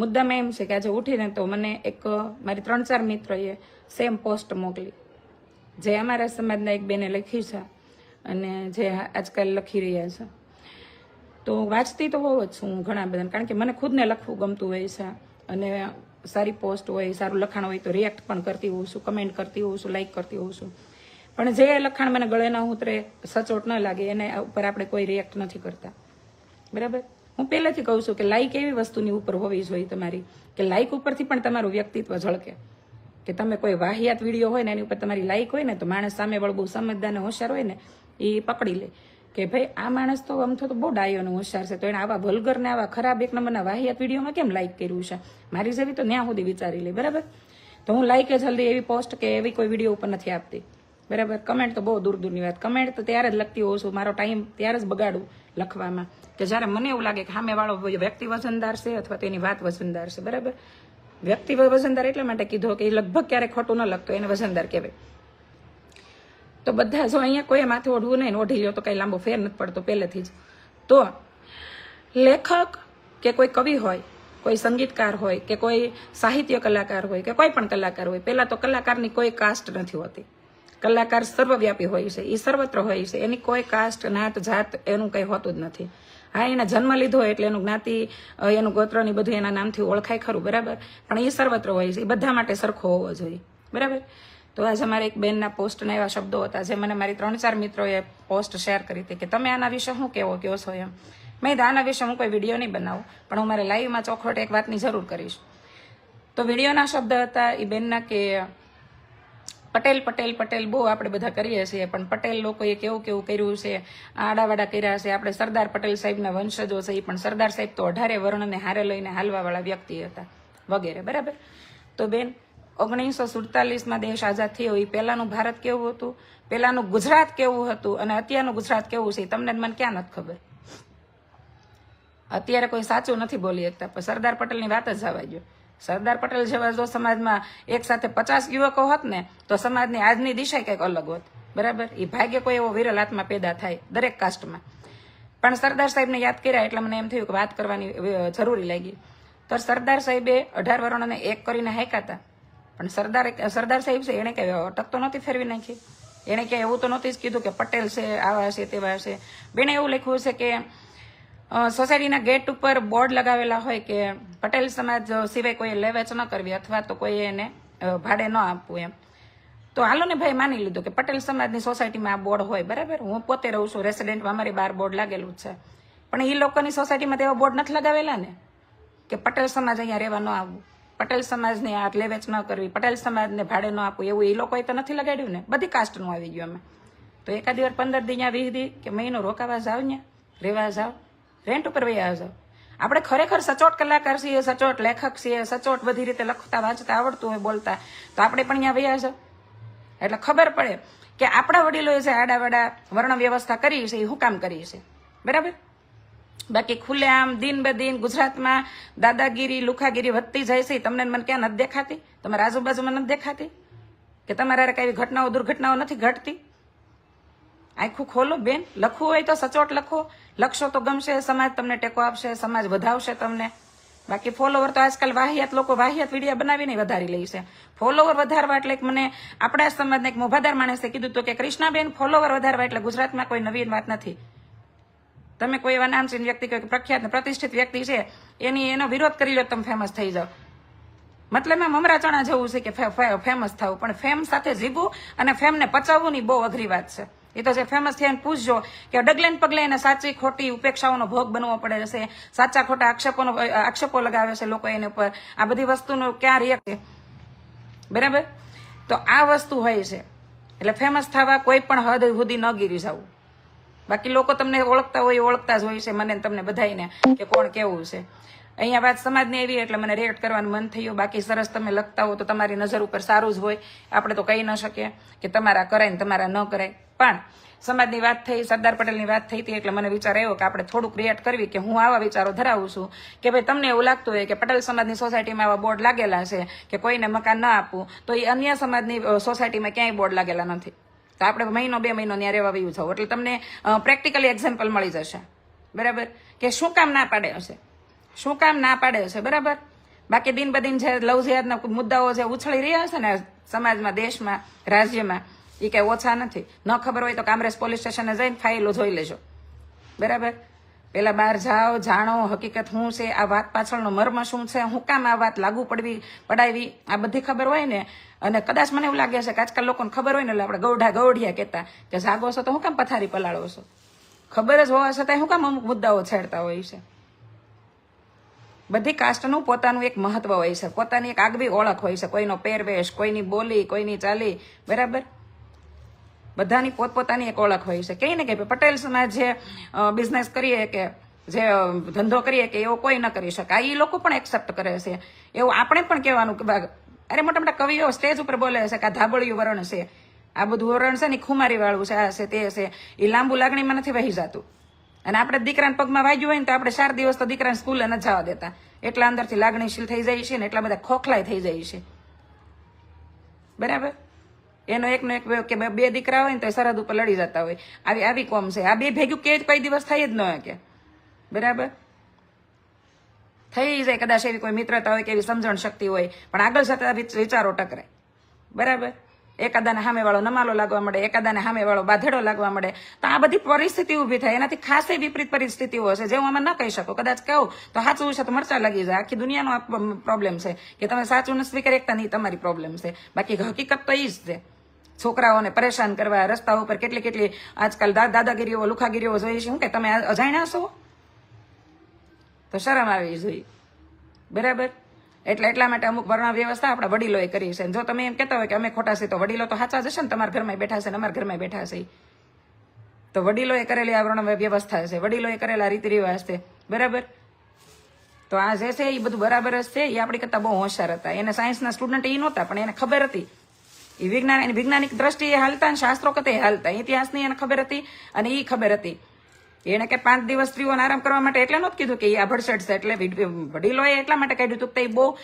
મુદ્દામાં એમ છે કે આજે ઉઠીને તો મને એક, મારી ત્રણ ચાર મિત્રોએ સેમ પોસ્ટ મોકલી. જે અમારા સમાજના એક બેને લખી છે અને જે આજકાલ લખી રહ્યા છે. તો વાંચતી તો હોવ જ છું ઘણા બધા કારણ કે મને ખુદને લખવું ગમતું હોય છે અને સારી પોસ્ટ હોય, સારું લખાણ હોય તો રિએક્ટ પણ કરતી હોઉં છું કમેન્ટ કરતી હોઉં છું લાઈક કરતી હોઉં છું. પણ જે લખાણ મને ગળે ન ઉતરે, સચોટ ન લાગે, એને ઉપર આપણે કોઈ રિએક્ટ નથી કરતા. બરાબર? હું પહેલેથી કહું છું કે લાઇક એવી વસ્તુની ઉપર હોવી જોઈએ તમારી, કે લાઇક ઉપરથી પણ તમારું વ્યક્તિત્વ ઝળકે. કે તમે કોઈ વાહિયાત વીડિયો હોય ને એની ઉપર તમારી લાઇક હોય ને તો માણસ સામે વાળો બહુ સમજદાર ને હોશિયાર હોય ને એ પકડી લે. કે ભાઈ, આ માણસ તો આમ તો બહુ ડાયોનો હોશિયાર છે, તો એને આવા ભલગર ને આવા ખરાબ એક નંબરના વાહિયાત વિડીયોમાં કેમ લાઇક કર્યું છે? મારી જેવી તો ન્યા સુધી વિચારી લે, બરાબર? તો હું લાઇક જલ્દી એવી પોસ્ટ કે એવી કોઈ વીડિયો ઉપર નથી આપતી. બરાબર? કમેન્ટ તો બહુ દૂર દૂરની વાત. કમેન્ટ તો ત્યારે જ લખતી હોઉં છું. મારો ટાઈમ ત્યારે જ બગાડું લખવામાં. કે જ્યારે મને એવું લાગે કે સામેવાળો વ્યક્તિ વજનદાર છે અથવા તો એની વાત વજનદાર છે. બરાબર? વ્યક્તિ વજનદાર એટલા માટે કીધો કે એ લગભગ ક્યારેય ખોટું ન લખતો, એને વજનદાર કહેવાય. તો બધા જો અહીંયા કોઈ માથે ઓઢવું નહીં ઓઢી લ્યો તો કંઈ લાંબો ફેર નથી પડતો પહેલેથી જ. તો લેખક કે કોઈ કવિ હોય, કોઈ સંગીતકાર હોય કે કોઈ સાહિત્ય કલાકાર હોય કે કોઈ પણ કલાકાર હોય, પહેલાં તો કલાકારની કોઈ કાસ્ટ નથી હોતી. કલાકાર સર્વવ્યાપી હોય છે, એ સર્વત્ર હોય છે. એની કોઈ કાસ્ટ નાત, જાત એનું કંઈ હોતું જ નથી. હા એને જન્મ લીધો એટલે એનું જ્ઞાતિ એનું ગોત્રની બધું એના નામથી ઓળખાય ખરું, બરાબર? પણ એ સર્વત્ર હોય છે. એ બધા માટે સરખો હોવો જોઈએ. બરાબર? તો આજે મારે એક બેનના પોસ્ટના એવા શબ્દો હતા, જે મને મારી ત્રણ ચાર મિત્રોએ પોસ્ટ શેર કરી હતી કે, તમે આના વિશે શું કહેવો કહો છો એમ? મેં આના વિશે હું કોઈ વીડિયો નહીં બનાવું, પણ હું મારે લાઈવમાં ચોખવટ એક વાતની જરૂર કરીશ. તો વિડીયોના શબ્દ હતા એ બેનના કે પટેલ પટેલ પટેલ બહુ આપણે બધા કરીએ છીએ, પણ પટેલ લોકોએ કેવું કેવું કર્યું છે? આડાવાડા કર્યા છે. આપણે સરદાર પટેલ સાહેબના વંશજો છે એ પણ સરદાર સાહેબ તો અઢારે વર્ણને હારે લઈને હાલવાવાળા વ્યક્તિ હતા, વગેરે, બરાબર? તો બેન, ઓગણીસો સુડતાલીસમાં દેશ આઝાદ થયો એ પહેલાંનું ભારત કેવું હતું? પહેલાંનું ગુજરાત કેવું હતું? અને અત્યારનું ગુજરાત કેવું છે? તમને મને ક્યાં નથી ખબર? અત્યારે કોઈ સાચું નથી બોલી શકતા, પણ સરદાર પટેલની વાત જ જવા દો સરદાર પટેલ જેવા જો સમાજમાં એક સાથે પચાસ યુવકો હોત ને, તો સમાજની આજની દિશા કંઈક અલગ હોત. બરાબર? એ ભાગ્ય કોઈ એવો વિરલ આત્મા પેદા થાય દરેક કાસ્ટમાં. પણ સરદાર સાહેબને યાદ કર્યા એટલે મને એમ થયું કે વાત કરવાની જરૂરી લાગી. તો સરદાર સાહેબે અઢાર વર્ણોને એક કરીને હાંક્યા હતા. પણ સરદાર સરદાર સાહેબ છે, એણે કઈ અટક તો નહોતી ફેરવી નાખી. એણે ક્યાંય એવું તો નહોતી જ કીધું કે પટેલ છે, આવા છે તેવા છે બેને એવું લખ્યું છે કે સોસાયટીના ગેટ ઉપર બોર્ડ લગાવેલા હોય કે પટેલ સમાજ સિવાય કોઈ લે વેચ ન કરવી અથવા તો કોઈ એને ભાડે ન આપવું એમ. તો હાલો ને ભાઈ માની લીધું કે પટેલ સમાજની સોસાયટીમાં આ બોર્ડ હોય, બરાબર? હું પોતે રહું છું, રેસિડેન્ટમાં અમારી બાર બોર્ડ લાગેલું છે. પણ એ લોકોની સોસાયટીમાં તેવા બોર્ડ નથી લગાવેલા ને? કે પટેલ સમાજ અહીંયા રહેવા ન આવવું પટેલ સમાજને આ લેવેચ ન કરવી, પટેલ સમાજને ભાડે ન આપવું એવું એ લોકોએ તો નથી લગાડ્યું ને? બધી કાસ્ટનું આવી ગયું અમે તો એકાદી વાર પંદર દી ત્યાં વીસ દી કે મહિનો રોકાવા જાવ ને રહેવા જાવ. રેન્ટ ઉપર વૈયા જાવ આપણે ખરેખર સચોટ કલાકાર છીએ, સચોટ લેખક છીએ, સચોટ બધી રીતે લખતા, વાંચતા, આવડતું હોય, બોલતા, તો આપણે પણ અહીંયા વૈયા જાવ એટલે ખબર પડે કે આપણા વડીલોએ જે આડાવાડા વર્ણ વ્યવસ્થા કરી છે, એ હું કામ કરી છે? બરાબર? બાકી ખુલ્લેઆમ, દિન બ દિન ગુજરાતમાં દાદાગીરી, લુખાગીરી વધતી જાય છે તમને મને ક્યાં નથી દેખાતી? તમારા આજુબાજુમાં નથી દેખાતી? કે તમારા કઈ ઘટનાઓ, દુર્ઘટનાઓ નથી ઘટતી? આખું ખોલો બેન, લખવું હોય તો સચોટ લખો. લખશો તો ગમશે, સમાજ તમને ટેકો આપશે, સમાજ વધાવશે તમને. બાકી ફોલોવર તો આજકાલ વાહિયાત, લોકો વાહિયાત વિડીયા બનાવીને વધારી લે છે. ફોલોવર વધારવા એટલે મને આપણા સમાજને એક મોભાદાર માણસે કીધું હતું કે કૃષ્ણાબેન ફોલોવર વધારવા એટલે ગુજરાતમાં કોઈ નવીન વાત નથી. તમે કોઈ એવા નામચીન વ્યક્તિ કોઈ પ્રખ્યાત પ્રતિષ્ઠિત વ્યક્તિ છે, એની એનો વિરોધ કરી લો તમે ફેમસ થઈ જાઓ. મતલબ એમ મમરા ચણા જેવું છે કે ફેમસ થવું. પણ ફેમ સાથે જીવવું અને ફેમને પચાવવું ની બહુ અઘરી વાત છે. એ તો જે ફેમસ થયા એને પૂછજો કે ડગલે પગલે એને સાચી ખોટી ઉપેક્ષાઓનો ભોગ બનવો પડે છે સાચા ખોટા આક્ષેપોનો આક્ષેપો લગાવે છે લોકો એની ઉપર. આ બધી વસ્તુનો ક્યાં રિએક્ટ બરાબર? તો આ વસ્તુ હોય છે. એટલે ફેમસ થવા કોઈ પણ હદ સુધી ન ગીરી જવું. બાકી લોકો તમને ઓળખતા હોય ઓળખતા જ હોય છે મને તમને બધાને કે કોણ કેવું છે. અહીંયા વાત સમાજની એવી એટલે મને રિએક્ટ કરવાનું મન થયું. બાકી સરસ તમે લખતા હો તો તમારી નજર ઉપર સારું જ હોય. આપણે તો કહી ન શકીએ કે તમારા કરાય ને તમારા ન કરાય. પણ સમાજની વાત થઈ, સરદાર પટેલની વાત થઈ હતી એટલે મને વિચાર આવ્યો કે આપણે થોડુંક ક્રિએટ કરવી કે હું આવા વિચારો ધરાવું છું કે ભાઈ તમને એવું લાગતું હોય કે પટેલ સમાજની સોસાયટીમાં આવા બોર્ડ લાગેલા છે કે કોઈને મકાન ના આપવું, તો એ અન્ય સમાજની સોસાયટીમાં ક્યાંય બોર્ડ લાગેલા નથી. તો આપણે મહિનો બે મહિનો ત્યાં રહેવા વયું જાવ એટલે તમને પ્રેક્ટિકલી એક્ઝામ્પલ મળી જશે. બરાબર? કે શું કામ ના પાડે હશે? શું કામ ના પાડ્યો છે, બરાબર? બાકી દિન બદિન જે લવ જિહાદના મુદ્દાઓ જે ઉછળી રહ્યા છે ને સમાજમાં, દેશમાં, રાજ્યમાં એ કાંઈ ઓછા નથી. ન ખબર હોય તો કામરેજ પોલીસ સ્ટેશને જઈને ફાઇલો જોઈ લેજો. બરાબર? પેલા બહાર જાઓ, જાણો હકીકત શું છે, આ વાત પાછળનો મર્મ શું છે, હું કામ આ વાત લાગુ પડવી, પડાવી, આ બધી ખબર હોય ને, અને કદાચ મને એવું લાગે છે કે આજકાલ લોકોને ખબર હોય ને, એટલે આપણે ગૌઢા ગૌઢિયા કહેતા, કે જાગો છો તો હું કામ પથારી પલાળો છો? ખબર જ હોવા છતાંય હું કામ અમુક મુદ્દાઓ છેડતા હોય છે. બધી કાસ્ટનું પોતાનું એક મહત્વ હોય છે. પોતાની એક આગવી ઓળખ હોય છે. કોઈનો પહેરવેશ, કોઈની બોલી, કોઈની ચાલી, બરાબર? બધાની પોતપોતાની એક ઓળખ હોય છે. કંઈ ને કે પટેલ સમાજ જે બિઝનેસ કરીએ કે, જે ધંધો કરીએ કે એવો કોઈ ન કરી શકે. ઈ લોકો પણ એક્સેપ્ટ કરે છે. એવું આપણે પણ કહેવાનું કે અરે મોટા મોટા કવિઓ સ્ટેજ ઉપર બોલે છે કે આ ધાબળિયું વરણ છે. આ બધું વરણ છે ને ખુમારી વાળું છે, આ છે, તે છે. એ લાંબુ લાગણીમાં નથી વહી જતું. અને આપણે દીકરાને પગમાં વાગ્યું હોય ને તો આપણે ચાર દિવસ તો દીકરાને સ્કૂલે ન જવા દેતા. એટલા અંદરથી લાગણીશીલ થઈ જાય છે ને એટલા બધા ખોખલાય થઈ જાય છે બરાબર? એનો એકનો એક કે બે- દીકરા હોય ને તો સરહદ ઉપર લડી જતા હોય. આવી આવી કોમ છે. આ બે ભેગું કે કઈ દિવસ થઈ જ ન હોય કે બરાબર? થઈ જાય કદાચ એવી કોઈ મિત્રતા હોય કે એવી સમજણ શક્તિ હોય. પણ આગળ જતા વિચારો ટકરાય. બરાબર? એકાદાને સામેવાળો નમાલો લાગવા મળે, એકાદાને સામેવાળો બાધેડો લાગવા મળે. તો આ બધી પરિસ્થિતિ ઊભી થાય. એનાથી ખાસે વિપરીત પરિસ્થિતિઓ હશે, જે હું આમાં ન કહી શકું. કદાચ કહું, તો સાચું છે તો મરચા લાગી જાય. આખી દુનિયાનો પ્રોબ્લેમ છે કે તમે સાચું ન સ્વીકારી એકતા નહીં તમારી પ્રોબ્લેમ છે. બાકી હકીકત તો એ જ છે. છોકરાઓને પરેશાન કરવા રસ્તા ઉપર કેટલી કેટલી આજકાલ દાદાગીરીઓ, લુખાગીરીઓ જોઈએ છે. શું કે તમે અજાણ્યા છો? તો શરમ આવી જોઈએ બરાબર? એટલે એટલા માટે અમુક ભરણા વ્યવસ્થા આપણા વડીલોએ કરી છે. જો તમે એમ કહેતા હોય કે અમે ખોટા છીએ, તો વડીલો તો સાચા જશે ને? તમારા ઘરમાં બેઠા છે ને અમારા ઘરમાં બેઠા છે. તો વડીલોએ કરેલી આ વર્ણ વ્યવસ્થા છે. વડીલોએ કરેલા રીતિ રિવાજ છે. બરાબર? તો આ જે છે એ બધું બરાબર જ છે. એ આપણી કરતા બહુ હોશિયાર હતા. એને સાયન્સના સ્ટુડન્ટ એ નહોતા, પણ એને ખબર હતી. એ વિજ્ઞાન, એની વૈજ્ઞાનિક દ્રષ્ટિએ હાલતા અને શાસ્ત્રો કતે હાલતા. ઇતિહાસની એને ખબર હતી અને એ ખબર હતી. એને કે પાંચ દિવસ સ્ત્રીઓને આરામ કરવા માટે એટલે નહોતું કીધું કે એ આભડસેટ છે. એટલે વિડ- વડીલોએ એટલા માટે કાઢ્યું હતું કે એ બહુ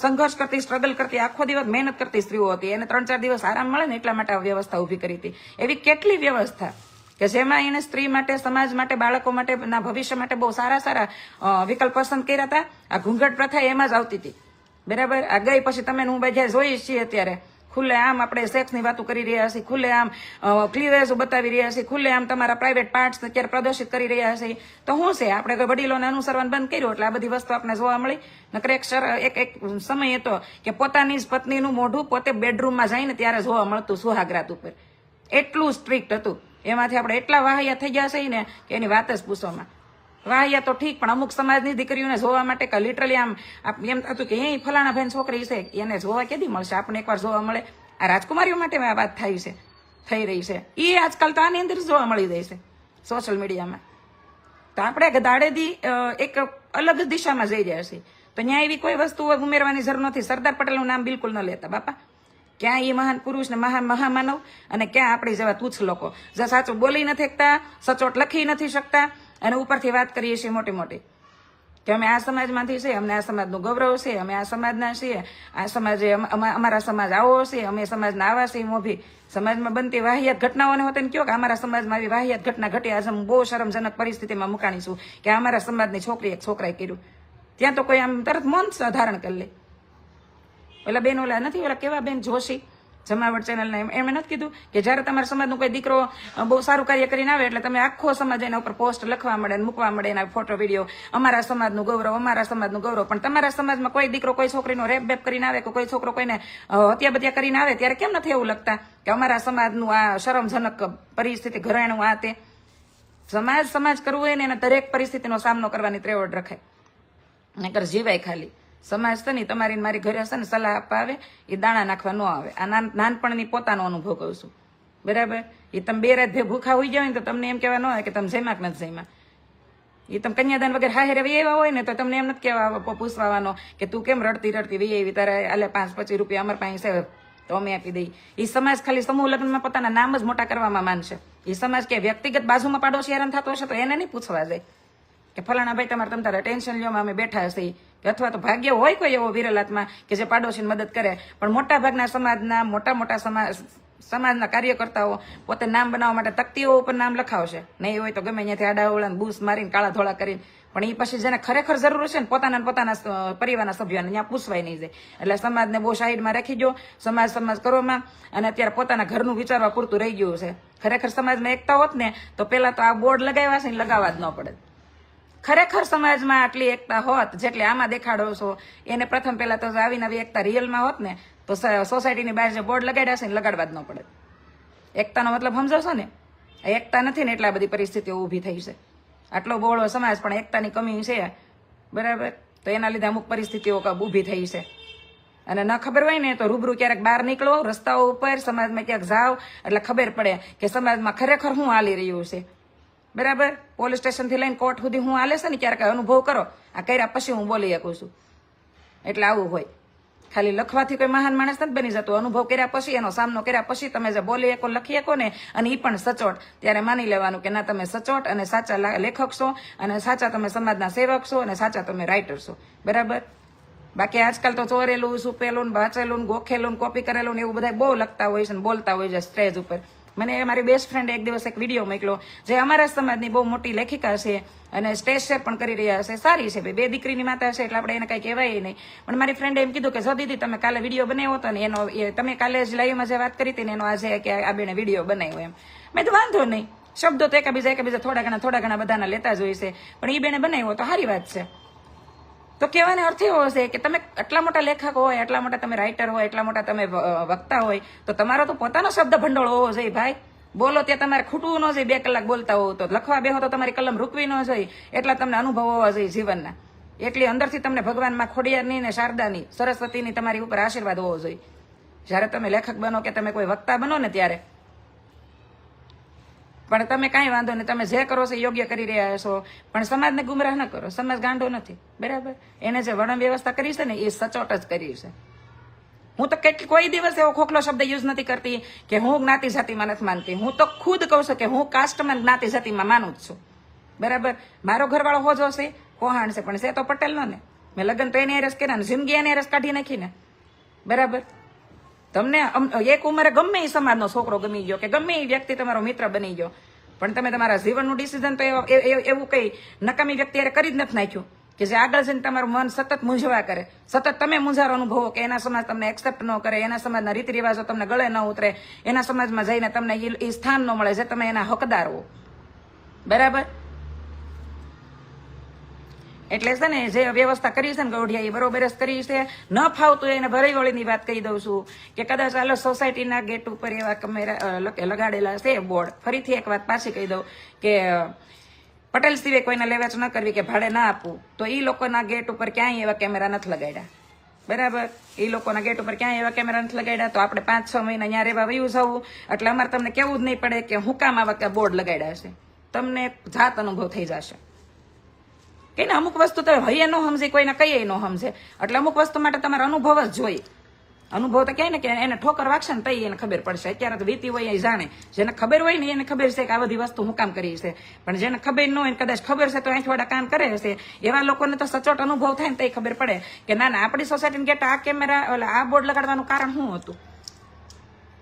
સંઘર્ષ કરતી સ્ટ્રગલ કરતી, આખો દિવસ મહેનત કરતી સ્ત્રીઓ હતી. એને ત્રણ ચાર દિવસ આરામ મળે ને એટલા માટે આ વ્યવસ્થા ઊભી કરી હતી. એવી કેટલી વ્યવસ્થા કે જેમાં એને સ્ત્રી માટે, સમાજ માટે, બાળકો માટે, ના, ભવિષ્ય માટે બહુ સારા સારા વિકલ્પ પસંદ કર્યા હતા. આ ઘૂંઘટ પ્રથા એમાં જ આવતી હતી. બરાબર? આ ગઈ પછી તમે હું બધા જોઈએ છીએ અત્યારે. ખુલ્લે આમ આપણે સેક્સની વાતો કરી રહ્યા છીએ, ખુલ્લે આમ ક્લિવેજ બતાવી રહ્યા છીએ, ખુલ્લે આમ તમારા પ્રાઇવેટ પાર્ટ્સ અત્યારે પ્રદર્શિત કરી રહ્યા છીએ. તો શું છે? આપણે કોઈ વડીલોને અનુસરવાનું બંધ કર્યું એટલે આ બધી વસ્તુ આપણે જોવા મળી. નકર એક એક એક સમય હતો કે પોતાની જ પત્નીનું મોઢું પોતે બેડરૂમમાં જઈને ત્યારે જોવા મળતું સુહાગરાત ઉપર. એટલું સ્ટ્રિક્ટ હતું. એમાંથી આપણે એટલા વાહિયા થઈ ગયા છે ને કે એની વાત જ પૂછવામાં. વાહિયા તો ઠીક, પણ અમુક સમાજની દીકરીઓને જોવા માટે કે લિટરલી આમ એમ થતું કે એ ફલાણા ભાઈ છોકરી છે, એને જોવા કેદી મળશે? આપણને એકવાર જોવા મળે. આ રાજકુમારીઓ માટે આ વાત થાય છે, થઈ રહી છે. એ આજકાલ તો આની અંદર જોવા મળી જાય છે સોશિયલ મીડિયામાં તો આપણે દાડેથી એક અલગ દિશામાં જઈ રહ્યા છીએ. તો ત્યાં એવી કોઈ વસ્તુ ઉમેરવાની જરૂર નથી. સરદાર પટેલનું નામ બિલકુલ ન લેતા, બાપા. ક્યાં એ મહાન પુરુષ ને મહાન મહામાનવ અને ક્યાં આપણી જેવા તુચ્છ લોકો. જે સાચું બોલી નથી શકતા સચોટ લખી નથી શકતા અને ઉપરથી વાત કરીએ છીએ મોટી મોટી. કે અમે આ સમાજમાંથી છીએ, અમને આ સમાજનું ગૌરવ છે, અમે આ સમાજના છીએ, આ સમાજે અમારા સમાજ આવો છે, અમે સમાજના આવા છીએ મોભી. સમાજમાં બનતી વાહિયાત ઘટનાઓને હોતે કયો કે અમારા સમાજમાં આવી વાહિયાત ઘટના ઘટી, આજે હું બહુ શરમજનક પરિસ્થિતિમાં મુકાણી છું કે અમારા સમાજની છોકરી એક છોકરાએ કર્યું. ત્યાં તો કોઈ આમ તરત મૌન ધારણ કરી લે. ઓલા બેન ઓલા નથી, ઓલા કેવા બેન, જોશી? જમાવટ ચેનલને એમ નથી કીધું કે જ્યારે તમારા સમાજનું કોઈ દીકરો બહુ સારું કાર્ય કરીને આવે એટલે તમે આખો સમાજ એના ઉપર પોસ્ટ લખવા મળે મૂકવા મળે એના ફોટો વીડિયો અમારા સમાજનું ગૌરવ, અમારા સમાજનું ગૌરવ. પણ તમારા સમાજમાં કોઈ દીકરો, કોઈ છોકરીનો રેપ બેપ કરીને આવે કે કોઈ છોકરો કોઈને હત્યા બત્યા કરીને આવે ત્યારે કેમ નથી એવું લગતા કે અમારા સમાજનું આ શરમજનક પરિસ્થિતિ ઘરેણું આ તે? સમાજ સમાજ કરવું હોય ને એને દરેક પરિસ્થિતિનો સામનો કરવાની ત્રેવડ રખાય. નકર જીવાય ખાલી. સમાજ છે ને તમારી મારી ઘરે હશે ને, સલાહ આપવા આવે એ દાણા નાખવા ન આવે. આ નાન, નાનપણની પોતાનો અનુભવ કહું છું. બરાબર? એ તમે બે રાત ભૂખા હોઈ જાવ ને, તો તમને એમ કહેવા ન આવે કે તમે જમ્યા કે નથી જમ્યા એ તમે કન્યાદાન વગર હા હેરે એવા હોય ને, તો તમને એમ નથી કહેવા પૂછવાનો કે તું કેમ રડતી રડતી વી એવી તારે આલે પાંચ પચીસ રૂપિયા અમાર પાસે છે તો અમે આપી દઈ એ સમાજ ખાલી સમૂહ લગ્નમાં પોતાના નામ જ મોટા કરવામાં માનશે. એ સમાજ કે વ્યક્તિગત બાજુમાં પાડોશી હેરાન થતો હશે, તો એને નહીં પૂછવા જાય. કે ફલાણા ભાઈ, તમારે તમ તારે ટેન્શન લ્યો, અમે બેઠા હશે. અથવા તો ભાગ્ય હોય કોઈ એવો વિરલાત્મા કે જે પાડોશીને મદદ કરે. પણ મોટા ભાગના સમાજના, મોટા મોટા સમાજ સમાજના કાર્યકર્તાઓ પોતે નામ બનાવવા માટે તકતીઓ ઉપર નામ લખાવશે. નહીં હોય તો ગમે ત્યાંથી આડાવળા બૂસ મારીને કાળા ધોળા કરીને. પણ એ પછી જેને ખરેખર જરૂર છે ને પોતાના પોતાના પરિવારના સભ્યોને ત્યાં પૂછવાય નહીં જાય. એટલે સમાજને બહુ સાઈડમાં રાખી દો સમાજ સમાજ કરવામાં અને અત્યારે પોતાના ઘરનું વિચારવા પૂરતું રહી ગયું છે. ખરેખર સમાજમાં એકતા હોત ને તો પહેલાં તો આ બોર્ડ લગાવ્યા છે ને લગાવવા જ ન પડે. ખરેખર સમાજમાં આટલી એકતા હોત, જેટલી આમાં દેખાડો છો, એને પ્રથમ પહેલા તો આવીને આવી એકતા રિયલમાં હોત ને, તો સોસાયટીની બહાર જે બોર્ડ લગાડ્યા છે ને, લગાડવા જ ન પડે. એકતાનો મતલબ સમજો છો ને? એકતા નથી ને એટલા બધી પરિસ્થિતિઓ ઊભી થઈ છે. આટલો બહોળો સમાજ પણ એકતાની કમી છે. બરાબર? તો એના લીધે અમુક પરિસ્થિતિઓ ઊભી થઈ છે. અને ન ખબર હોય ને, તો રૂબરૂ ક્યારેક બહાર નીકળો, રસ્તાઓ ઉપર, સમાજમાં ક્યાંક જાઓ, એટલે ખબર પડે કે સમાજમાં ખરેખર શું હાલી રહ્યું છે. બરાબર? પોલીસ સ્ટેશનથી લઈને કોર્ટ સુધી હું હાલે છે ને, ક્યારેક અનુભવ કરો. આ કર્યા પછી હું બોલી શકું છું. એટલે આવું હોય. ખાલી લખવાથી કોઈ મહાન માણસ નથી બની જતો. અનુભવ કર્યા પછી, એનો સામનો કર્યા પછી તમે જે બોલી શકો, લખી શકો ને, અને એ પણ સચોટ. ત્યારે માની લેવાનું કે ના, તમે સચોટ અને સાચા લેખક છો, અને સાચા તમે સમાજના સેવક છો, અને સાચા તમે રાઇટર છો. બરાબર? બાકી આજકાલ તો ચોરેલું સુપેલું વાંચેલું ગોખેલું કોપી કરેલું ને, એવું બધા બહુ લખતા હોય છે ને, બોલતા હોય છે સ્ટેજ ઉપર. મને મારી બેસ્ટ ફ્રેન્ડ એક દિવસ એક વીડિયો મોકલો જે અમારા સમાજની બહુ મોટી લેખિકા છે અને સ્ટેજ શેર પણ કરી રહ્યા છે. સારી છે ભાઈ, બે દીકરીની માતા છે એટલે આપણે એને કંઈ કહેવાય નહીં. પણ મારી ફ્રેન્ડે એમ કીધું કે, જો દીદી, તમે કાલે વીડિયો બનાવ્યો હતો ને, એનો તમે કાલે જ લાઈવમાં જે વાત કરી હતી ને, એનો આજે કે આ બેને વીડિયો બનાવ્યો એમ. મેં તો વાંધો નહીં. શબ્દો તો એકબીજા એકબીજા થોડા ઘણા થોડા ઘણા બધાના લેતા જ હોય છે. પણ એ બેને બનાવ્યો તો સારી વાત છે. તો કહેવાનો અર્થ એવો હશે કે તમે આટલા મોટા લેખક હોય, આટલા મોટા તમે રાઇટર હોય એટલા મોટા તમે વક્તા હોય, તો તમારો તો પોતાનો શબ્દ ભંડોળ હોવો જોઈએ ભાઈ. બોલો ત્યાં તમારે ખૂટવું ન જોઈએ, બે કલાક બોલતા હોવ તો. લખવા બેહો તો તમારી કલમ રૂકવી ન જોઈએ. એટલા તમને અનુભવ હોવા જોઈએ જીવનના. એટલી અંદરથી તમને ભગવાનમાં ખોડિયારની ને શારદાની, સરસ્વતીની તમારી ઉપર આશીર્વાદ હોવો જોઈએ. જ્યારે તમે લેખક બનો કે તમે કોઈ વક્તા બનો ને ત્યારે પણ તમે કાંઈ વાંધો નહીં, તમે જે કરો છો યોગ્ય કરી રહ્યા છો. પણ સમાજને ગુમરાહ ન કરો, સમાજ ગાંડો નથી, બરાબર? એને જે વર્ણન વ્યવસ્થા કરી છે ને, એ સચોટ જ કરી છે. હું તો કેટલી કોઈ દિવસ એવો ખોખલો શબ્દ યુઝ નથી કરતી કે હું જ્ઞાતિ જાતિમાં નથી માનતી. હું તો ખુદ કહું છું કે હું કાસ્ટમાં જ્ઞાતિ જાતિમાં માનું જ છું. બરાબર? મારો ઘરવાળો હોજો છે કોહાણ છે, પણ છે તો પટેલનો ને. મેં લગ્ન તો એને રસ કર્યા ને, જિંદગી એને રસ કાઢી નાખીને બરાબર? તમને એક ઉંમરે ગમે એ સમાજનો છોકરો ગમી ગયો કે ગમે એ વ્યક્તિ તમારો મિત્ર બની ગયો. પણ તમે તમારા જીવનનું ડિસિઝન તો એવા- એ- એ- કંઈ નકામી વ્યક્તિ અરે કરી જ નથી નાખ્યું કે જે આગળ જઈને તમારું મન સતત મૂંઝવા કરે. સતત તમે મૂંઝારો અનુભવો કે એના સમાજ તમને એક્સેપ્ટ ન કરે, એના સમાજના રીતિ રિવાજો તમને ગળે ન ઉતરે, એના સમાજમાં જઈને તમને ઈ સ્થાન ન મળે જે તમે એના હકદાર હો. બરાબર? એટલે છે ને જે વ્યવસ્થા કરી છે ને ગૌઢિયા એ બરોબર જ કરી છે. ન ફાવતું એને ભરાઈ વળીની વાત કહી દઉં છું કે કદાચ આલો સોસાયટીના ગેટ ઉપર એવા કેમેરા લગાડેલા છે બોર્ડ. ફરીથી એક વાત પાછી કહી દઉં કે પટેલ સિવાય કોઈને લેવાચ ન કરવી કે ભાડે ના આપવું, તો એ લોકોના ગેટ ઉપર ક્યાંય એવા કેમેરા નથી લગાડ્યા. બરાબર? એ લોકોના ગેટ ઉપર ક્યાંય એવા કેમેરા નથી લગાડ્યા, તો આપણે પાંચ છ મહિના ત્યાં રહેવા વયું જવું. એટલે અમારે તમને કેવું જ નહીં પડે કે હું કામ આવા બોર્ડ લગાડ્યા છે. તમને જાત અનુભવ થઈ જશે. કે ને અમુક વસ્તુ તો હૈયે ન સમજે, કોઈને કહીએ ન સમજે. એટલે અમુક વસ્તુ માટે તમારે અનુભવ જ જોઈએ. અનુભવ તો કહે ને કે એને ઠોકર વાગશે ને તઈ એને ખબર પડશે. અત્યારે તો વીતી હોય એ જાણે. જેને ખબર હોય ને એને ખબર છે કે આ બધી વસ્તુ હું કામ કરી છે. પણ જેને ખબર ન હોય કદાચ ખબર છે તો આંખ વાળા કામ કરે હશે એવા લોકોને તો સચોટ અનુભવ થાય ને તો ખબર પડે. કે ના ના, આપણી સોસાયટીને ગેટ આ કેમેરા એટલે આ બોર્ડ લગાડવાનું કારણ શું હતું?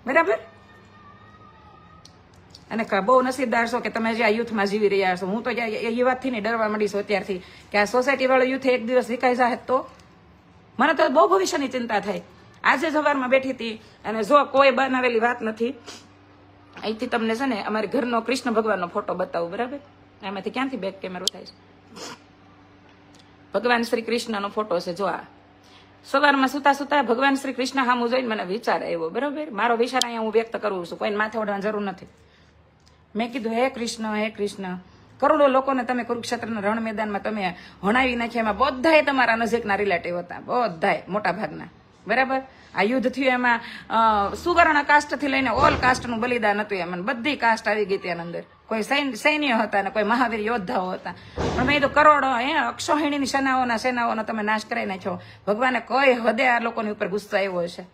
બરાબર? અને બહુ નસીબદાર છો કે તમે જે આ યુથમાં જીવી રહ્યા છો. હું તો એ યુવાથી નહીં ડરવા માંડી અત્યારથી કે આ સોસાયટી વાળો યુથ એક દિવસ વિકાઈ જાય તો? મને તો બહુ ભવિષ્યની ચિંતા થાય. આજે સવારમાં બેઠી હતી અને જો કોઈ બનાવેલી વાત નથી, અહીંથી તમને છે ને અમારી ઘરનો કૃષ્ણ ભગવાનનો ફોટો બતાવું, બરાબર? એમાંથી ક્યાંથી બેક કેમેરો થાય છે? ભગવાન શ્રી કૃષ્ણનો ફોટો છે, જો આ. સવારમાં સુતા સુતા ભગવાન શ્રી કૃષ્ણ હામું જોઈને મને વિચાર આવ્યો, બરાબર? મારો વિચાર અહીંયા હું વ્યક્ત કરું છું, કોઈને માથે ઓઢવાની જરૂર નથી. મેં કીધું, હે કૃષ્ણ હે કૃષ્ણ. કરોડો લોકોને તમે કુરુક્ષેત્રના રણ મેદાનમાં તમે હણાવી નાખ્યા, એમાં બધાય તમારા નજીકના રિલેટિવ હતા બધાય મોટા ભાગના બરાબર? આ યુદ્ધ થયું એમાં સુવર્ણ કાસ્ટથી લઈને ઓલ કાસ્ટનું બલિદાન હતું એમાં. બધી કાસ્ટ આવી ગઈ ત્યાં અંદર. કોઈ સૈન- સૈન્ય હતા ને કોઈ મહાવીર યોદ્ધાઓ હતા. પણ મેં કીધું, કરોડો, હે, અક્ષોહિણીની સેનાઓના સેનાઓનો તમે નાશ કરી નાખ્યો. ભગવાને કઈ હદે આ લોકોની ઉપર ગુસ્સો આવ્યો છે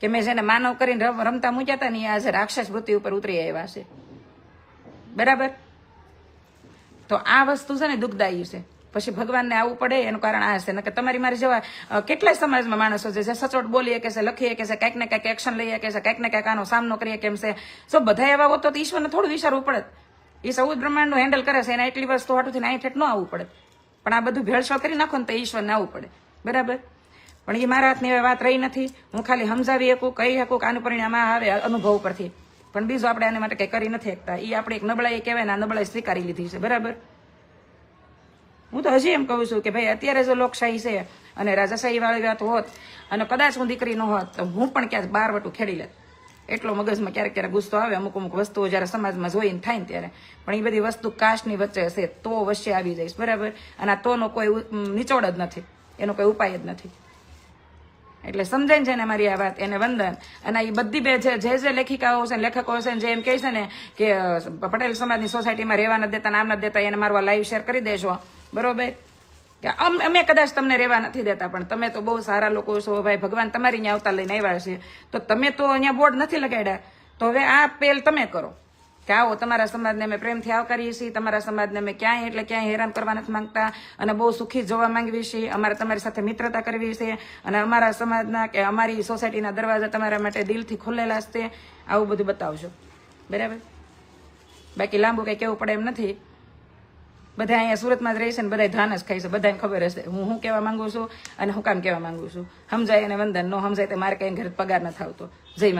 કે મેં જેને માનવ કરીને રમ- રમતા મૂક્યા હતા ને એ આજે રાક્ષસ વૃત્તિ ઉપર ઉતરી આવ્યા છે. બરાબર? તો આ વસ્તુ છે ને દુઃખદાયી છે. પછી ભગવાનને આવવું પડે, એનું કારણ આ છે કે તમારી મારી જેવા કેટલાય સમાજમાં માણસો છે, જે સચોટ બોલીએ કે છે લખીએ કે છે, કંઈક ને કંઈક એક્શન લઈએ કે છે, કંઈક ને કંઈક આનો સામનો કરીએ કેમ છે. જો બધા એવા હોત તો ઈશ્વરને થોડું વિચારવું પડે. એ સૌ બ્રહ્માંડનું હેન્ડલ કરે છે, એને એટલી વસ્તુ હાટુથી નાઈ ઠેઠ ન આવવું પડે. પણ આ બધું ભેળસેળ કરી નાખો ને તો ઈશ્વરને આવવું પડે. બરાબર? પણ એ મારા હાથની વાત રહી નથી. હું ખાલી સમજાવી શકું, કહી શકું કે આનું પરિણામ આવે અનુભવ પરથી. પણ બીજું આપણે આને માટે કંઈ કરી નથી શકતા. એ આપણે એક નબળાઈ કહેવાય ને આ નબળાઈ સ્વીકારી લીધી છે. બરાબર? હું તો હજી એમ કહું છું કે ભાઈ અત્યારે જો લોકશાહી છે અને રાજાશાહી વાળી વાત હોત અને કદાચ હું દીકરી ન હોત, તો હું પણ ક્યાંક બાર વટું ખેડી લેત. એટલો મગજમાં ક્યારેક ક્યારેક ગુસ્સો આવે, અમુક અમુક વસ્તુઓ જ્યારે સમાજમાં જોઈને થાય ને ત્યારે. પણ એ બધી વસ્તુ કાસ્ટની વચ્ચે હશે તો વચ્ચે આવી જઈશ. બરાબર? અને આ તોનો કોઈ નિચોડ જ નથી. એનો કોઈ ઉપાય જ નથી. એટલે સમજાય છે ને મારી આ વાત, એને વંદન. અને એ બધી બે જે જે જે લેખિકાઓ છે લેખકો છે જે એમ કહે છે ને કે પટેલ સમાજની સોસાયટીમાં રહેવા નથી દેતા, નામ નથી દેતા, એને મારવા લાઈવ શેર કરી દેશો બરોબર? કે અમે કદાચ તમને રહેવા નથી દેતા, પણ તમે તો બહુ સારા લોકો છો, ભાઈ, ભગવાન તમારી અહીંયા આવતા લઈને આવ્યા છે. તો તમે તો અહીંયા બોર્ડ નથી લગાડ્યા. તો હવે આ પેલ તમે કરો. કે આવો, તમારા સમાજને અમે પ્રેમથી આવકારીએ છીએ, તમારા સમાજને અમે ક્યાંય એટલે ક્યાંય હેરાન કરવા નથી માંગતા અને બહુ સુખી જોવા માંગીએ છીએ, અમારે તમારી સાથે મિત્રતા કરવી છે અને અમારા સમાજના કે અમારી સોસાયટીના દરવાજા તમારા માટે દિલથી ખુલ્લેલા છે. આવું બધું બતાવજો. બરાબર? બાકી લાંબુ કંઈ કહેવું પડે એમ નથી. બધા અહીંયા સુરતમાં જ રહે છે ને બધા ધાન જ ખાય છે. બધાને ખબર હશે. હું શું કહેવા માંગુ છું અને હું કામ કહેવા માંગુ છું? સમજાય અને વંદન ન સમજાય તો મારે કંઈ ઘરે પગાર નથી આવતો. જય